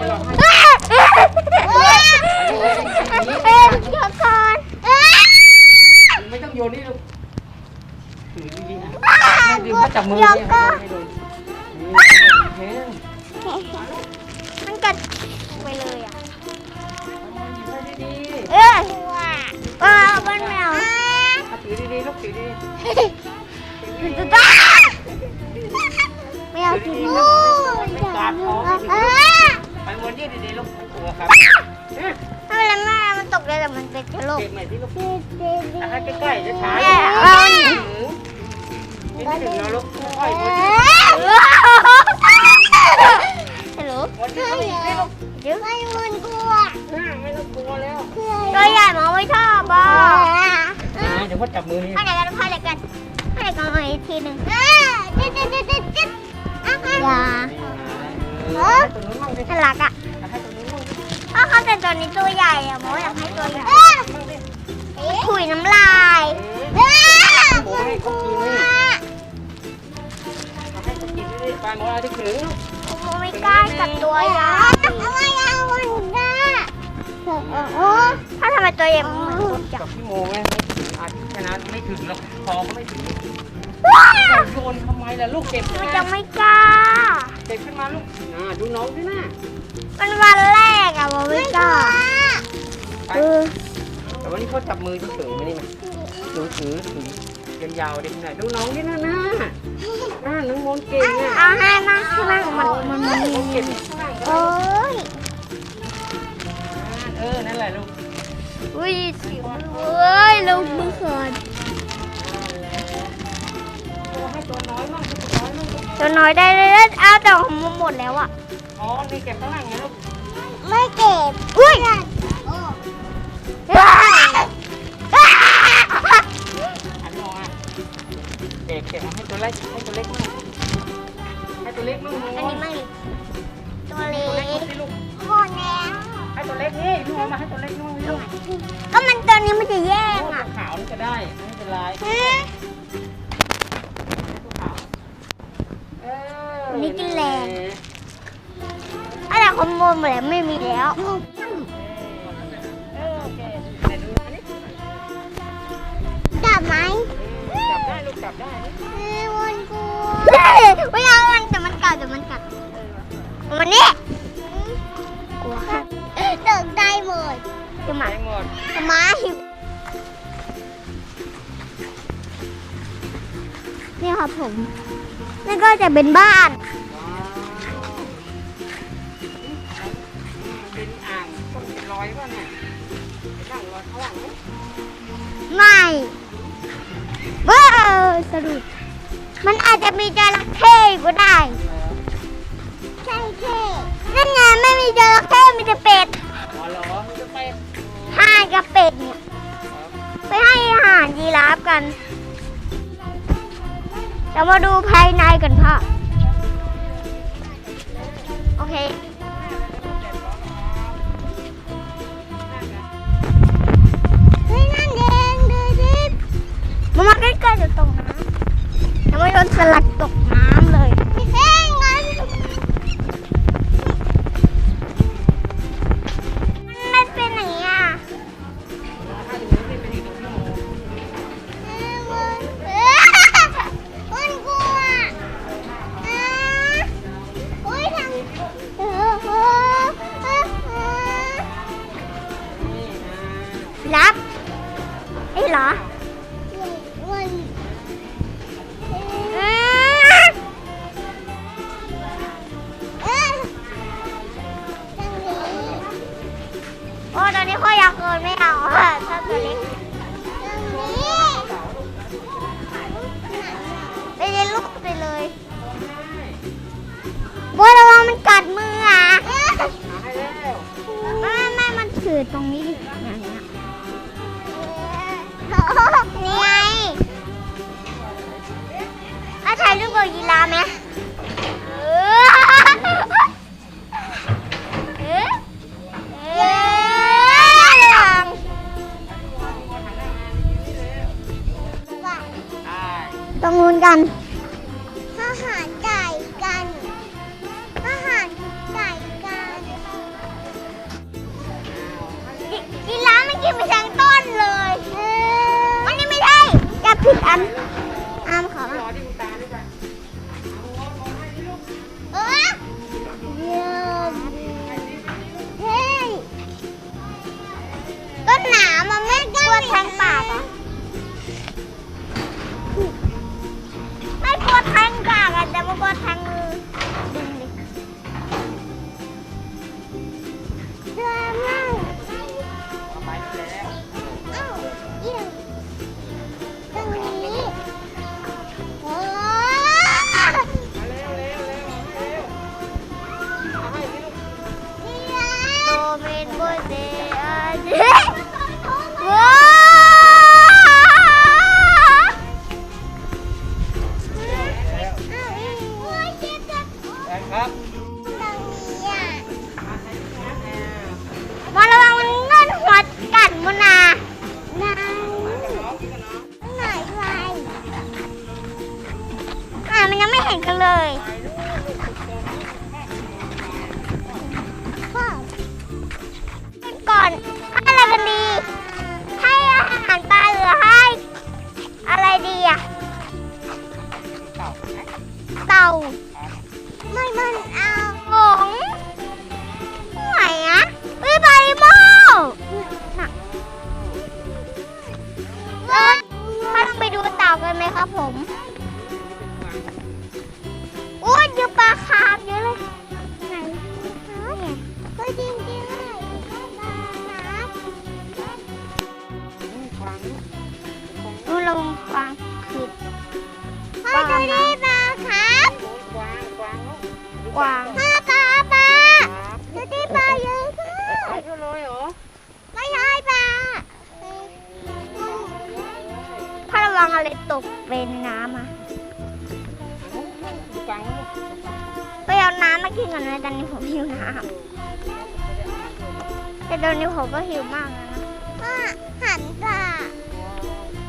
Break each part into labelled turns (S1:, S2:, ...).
S1: เอา
S2: ไป
S1: ล
S2: องให้
S1: เดี๋ยวก่อน
S2: ไม่ต้องโยนนี่ลูกถือดีๆนะดึงเขาจับมือเนี่ยให้โดนนี่โอเค
S1: มันกัดไปเลยอะเอ้ยว้าวบ้านแมว
S2: ถือดีๆลูกถือดีๆ
S1: ไม่เอาสิลูก
S2: ไม่กัด
S1: เอ
S2: ถึ ง
S1: อ
S2: ไปวนยืดดีๆลูกตัวครับ
S1: ไม่เป็นไรแม่มันตกเลยแต่มันเป็นกระโหลก
S2: เก็บใหม่ที่ลูกให้ใกล้ๆช้าๆ
S1: แม่เอา
S2: ไม่ถึงแล้วลูกค่อยๆวน
S1: ฮัลโหล
S2: วนยืดวนยืดลูก
S1: เดี๋ยวไม่มันกลัว
S2: ไม่ต้องกลัวแล้ว
S1: ตัวใหญ่หมอไม่ชอบอะ
S2: เดี๋ยวพ่อจับมือนี่
S1: ให้ไหนกันให้ไหนกันให้ไหนกันมาอีกทีหนึ่งจิ๊ดจิ๊ดจิ๊ดจิ๊ดจิ๊ดอย่า
S2: ให้ตัวนู้นมั่งดิ
S1: น่ารักอะ ถ้าเขาแต่ตัวนี้ตัวใหญ่อะหมออยากให้ตัวใหญ่
S2: มั่งดิ
S1: ขุยน้ำลาย
S2: โอ้ให้เขากินนี่เอาให้เขากินนี่ปลาหมออะไรที่ถึง
S1: หมอไม่กล้ากับตัวใหญ่อะไรเอาวันก้าถ้าทำไมตัวใหญ่มันเหมือนคนจั
S2: กั
S1: บบ
S2: พี่โมไงอาทิตย์ชนะไม่ถึงหรอกคอก็ไม่ถึง
S1: ว้า
S2: โยนทำไมล่ะลูกเก็บ
S1: มัน
S2: นะ
S1: จะไม่กล้า
S2: เก็บขึ้นมาลูกอ่าดูน้องสินะ
S1: มันวันแรกอะหมอไม่กล้า
S2: ไป
S1: เออ
S2: แต่วันนี้เขาจับมือเฉยๆไม่ได้ไหมถือถือถือยาวๆดิไหนดูน้องดินะนะน่าน้องมนต์เก่งอะ
S1: เอาให้นั่งข้างล่างมันมันมัน
S2: น้องเก็บ
S1: โอ้ย
S2: เออ นั่นแหละลูก
S1: อุ้ยสิวเว้ยลงมือก่อน
S2: ตัวให้ตัวน้อยมั่งตัวน้อยมั่งลูก
S1: ตัวน้อยได้เลยเอาแต่ของมันหมดแล้วอะ
S2: อ๋อนี่เก็บข้างล่างไงลูก
S1: ไม่เก็บอุ้ย
S2: อันมองอะเก็บเก็บให้ตัวเล็กให้ตัวเล็กมั่งให้ตัวเล็กมั่ง
S1: อันนี้ไม่ตัวเล็
S2: ตัวเล็ก
S1: ก
S2: มั่งสิลูก
S1: หมดแล้ว
S2: ให้ตัวเล็กนี่พี่โมมาให้ตัวเล็กมั่งลูก
S1: ก็มันตัวนี้มันจะแย่ง
S2: ตัว
S1: อะ
S2: ขาวนี่ก็ได้ไม่เป็นไร อ
S1: วันนี้กินแรงอะไรขโมยหมดแล้วไม่มีแล้ว
S2: เออโอเคแต่ดูนะนี่
S1: จับไหม
S2: จับได้ลูกจับได้นี่
S1: เอ้ยวันกลัวไม่เอามันแต่มันกัดแต่มันกัดมันนี่กลัวค่ะตกใจหมดจะมา
S2: ไปหมด
S1: ทำไม ครับผมนี่ก็จะเป็นบ้าน
S2: ว้าวเป็นอ่างต้องเป็นรอยป่ะเนี่ยเป็นร่างรอยข้างหลังไหม
S1: ไม่ว้าวสะดุดมันอาจจะมีจระเข้ก็ได้ใช่เท่นั่นไงไม่มีจระเข้มีแต่เป็ด
S2: อ๋อเหรอมันจะไป
S1: ห่านกับเป็ดเนี่ยไปให้อาหารยีราฟกัน เรามาดูภายในกันพ่อ โอ
S2: เค
S1: มา
S2: ใช้ที่น้ำแอร์
S1: มาระวังมันเงินหัวกัดมุนานา
S2: กัน้องกินกับน้อง
S1: ไหนไรอ่ามันยังไม่เห็นกันเลยพ่อก่อนอะไรกันดี ให้อาหารปลาหรือให้อะไรดีอะ
S2: เต่า
S1: ผม กิน
S2: ก่
S1: อนนะตอนนี้ผมหิวน้ำแต่ตอนนี้ผมก็หิวมากแล้วนะหันปลา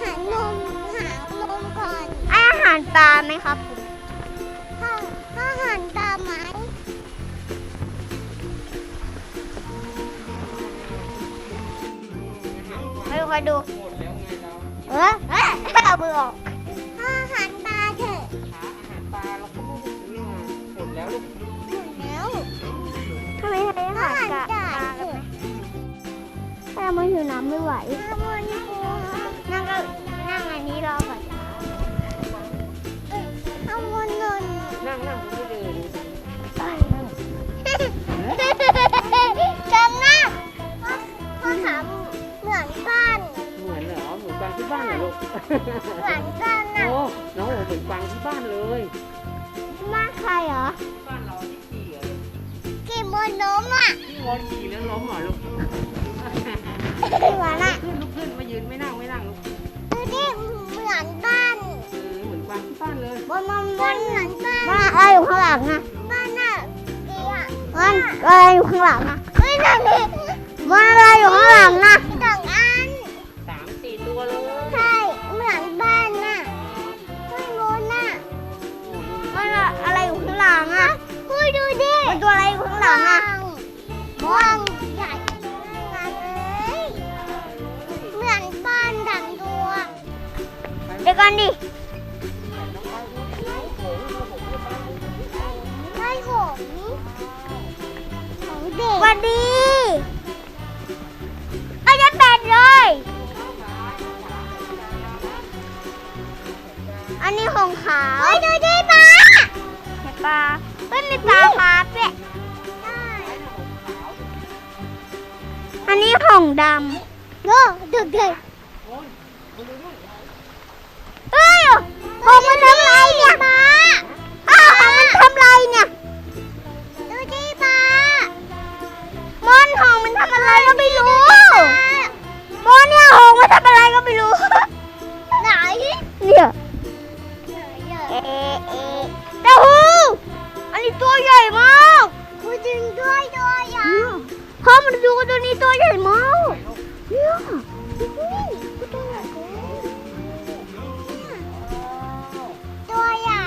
S1: หันนมหานมก่อนอาหารปลาไหมครับถ้าหันปลาไหมไม่คอยดู
S2: เรา
S1: เออเออเอามือออกอาหารปลาเถอะ
S2: หาอาหารปลาเราก็ไม่ได้ซื้อมาหมดแล้วลูก
S1: ไมใช้อาหารปลาปลากันไหมถ้ามันอยู่น้ำไม่ไหวนั่งก็นั่งอันนี้รอก่อนเอาวนนน
S2: นั่งนั่งไม่ได้เลย
S1: จังนะพ่อถามเหมือนกัน
S2: เหมือนเหรอเหมือนกวางที่บ้านเหรอลูก
S1: เหมือนกันนะ
S2: โอ้น้องโอเหมือนกวางที่บ้านเลย
S1: มาใครเหรอ
S2: บ้าน
S1: นบนนมอะ
S2: ที่วอนขี่แล้วล้มเหรอลูก
S1: ที่หวานอะ
S2: ขึ้นลุกขึ้นมายืนไม่นั่งไม่นั่งลูก
S1: ดูดิเหมือนบ้าน
S2: เออเหมือนกวางที่บ้านเลย
S1: บนมันบนเหมือนบ้านบ้านอะไรอยู่ข้างหลังอะบ้านน่ะดีอะบ้านอะไรอยู่ข้างหลังอะเฮ้ยนั่นดิบ้านอะไรอยู่ข้างหลังอะ หลังอะม่วงใหญ่มาเลยเหมือนบ้านดังตัวเดี๋ยวก่อนดิ ดำโง่ดเกิดเฮ้ยผมมันทำไรเนี่ยมาอ้งมันทำไรเนี่ย ดูที่มามอนหองมันทำอะไรก็ไม่รู้มอนเนี่ยหงมันทำอะไรก็ไม่รู้ ไหน เนี่ยเอเอเต้าหูอันนี้ตัวใหญ่มากคุณดึงด้วยตัวใหญ่ พ่อมาดูตัวนี้ตัวใหญ่มากเนี่ยตัวใหญ่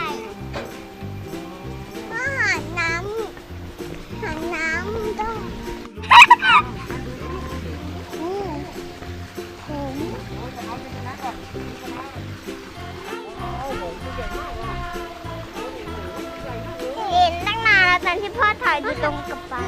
S1: มาหาน้ำหาน้ำต้องเห็นตั้งนานแล้วตอนที่พ่อถ่ายดูตรงกระเป๋า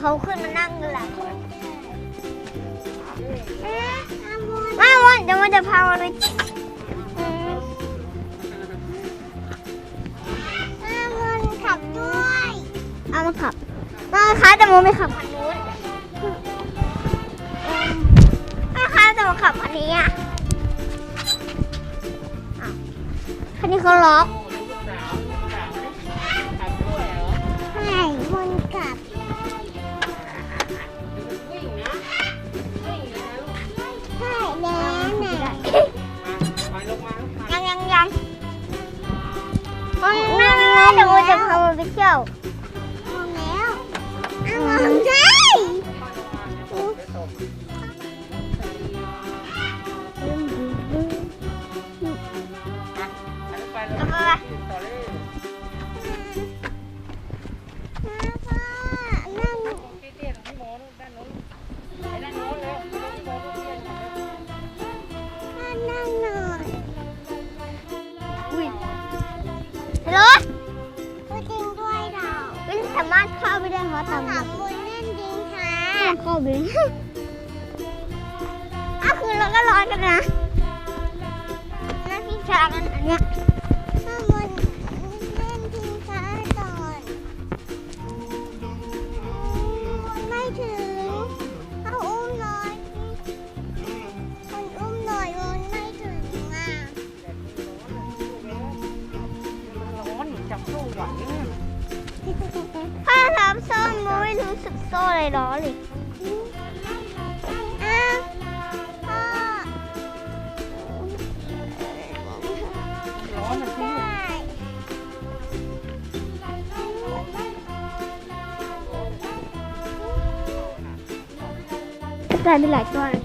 S1: เขาขึ้นมานั่งกันหละไม่วันเดี๋ยวมันจะพาวันไปขับด้วยเอามาขับมาค้าแต่โมไม่ขับคันนู้นมาค้าแต่โมขับคันนี้อะคันนี้เขาล็อก
S2: Ada musik. ไก่มีห
S1: ลายตัวเลย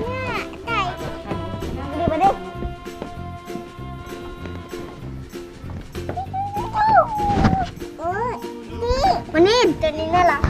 S1: นี่ไก่ดูมาดิวันนี้ตัวนี้น่ารัก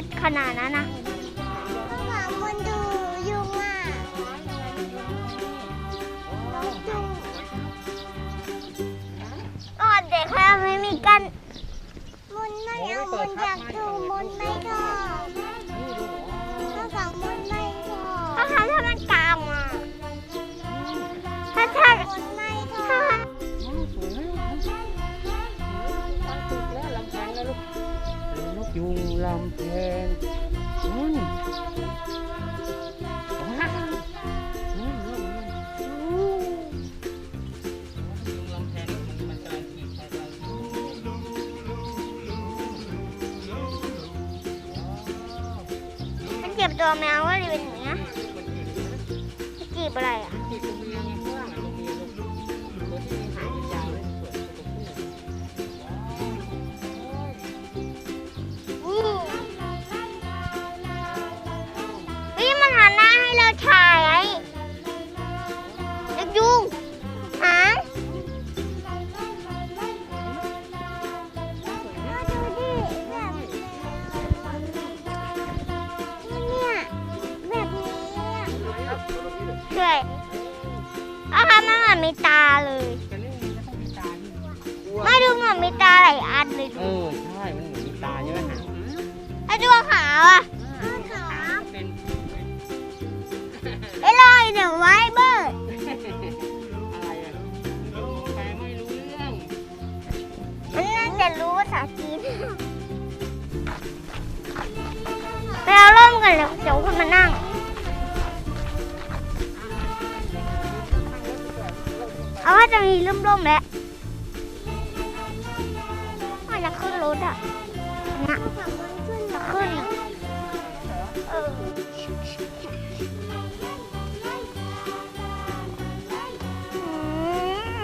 S2: อขนาดนั้
S1: นนะ
S2: มันดูยุ
S1: ง
S2: อะ
S1: ก่เด็กแค่ไม่มีกันมุนไม่เอามุนอยากดูมุนไม่ชอบุงลำ
S2: แพงนั่นว้
S1: มันเจ็บตัวแมวว่าดีเป็นอย่างนี้ยะมันขีดอะไรอะา
S2: เลยจะเรื่องนี้ก็ต้องมีตาที่
S1: ไม่ดูเหมือนมีตาหลายอันเลย
S2: เอ
S1: ดู
S2: อใช่มันเหมือนมีตาใช่ไหมหาง
S1: ไอ้ดวงขาวอะ
S2: ขาวเป็น
S1: ไอ้ลอยเดี๋ยวไว้เบิร์ด
S2: อะไรอะแปลไม่รู้เรื่อง
S1: มันน่าจะรู้ภาษาจีนไปเอาร่มกันเลยเดี๋ยวคุณมานั่ง เอาจะมีร่มๆแหละมันจะขึ้นรถอะนะจะขึ้นเอออื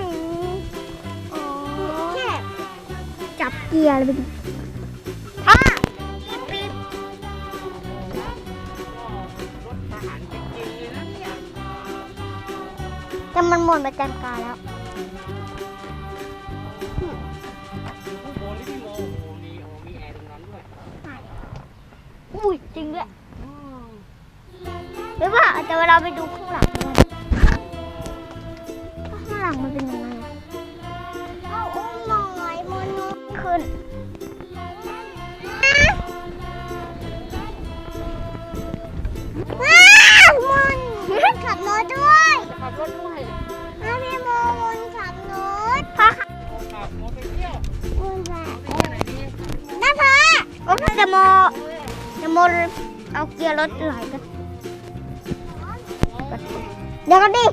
S1: มแค่จับเกียร์เลย
S2: ห
S1: มดประจำการแล้ว ถ
S2: ไห
S1: ลกันเดี๋ยวกันดิ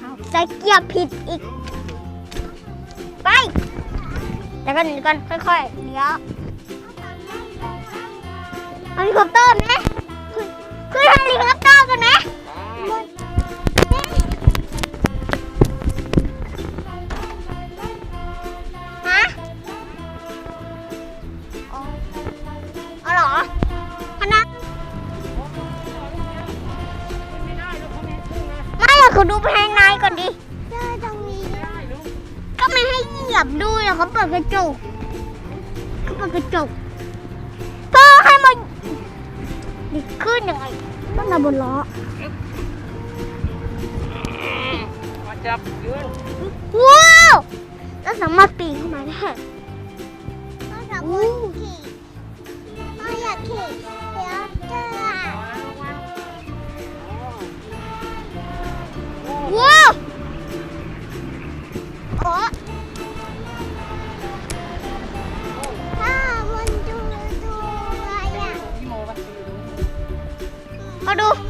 S1: เอาใจเกียร์ผิดอีก ไปเดี๋ยวกันเดี๋ยวกันค่อยๆเดี๋ยวเฮลิคอปเตอร์ไหมขึ้นเฮลิคอปเตอร์กันไหม เขาดูภายในก่อนดิตรงนี้
S2: ไม่ได้ลูก
S1: ก็ไม่ให้เหยียบดูแล้วเขาเปิดกระจกเขาเปิดกระจกพ่อให้มาดิขึ้นยังไงต้องมาบนล้อ
S2: มาจับยืน
S1: ว้าวแล้วสามารถปีนขึ้นมาได้พ่อสามารถขี่พ่ออยากขี่ มั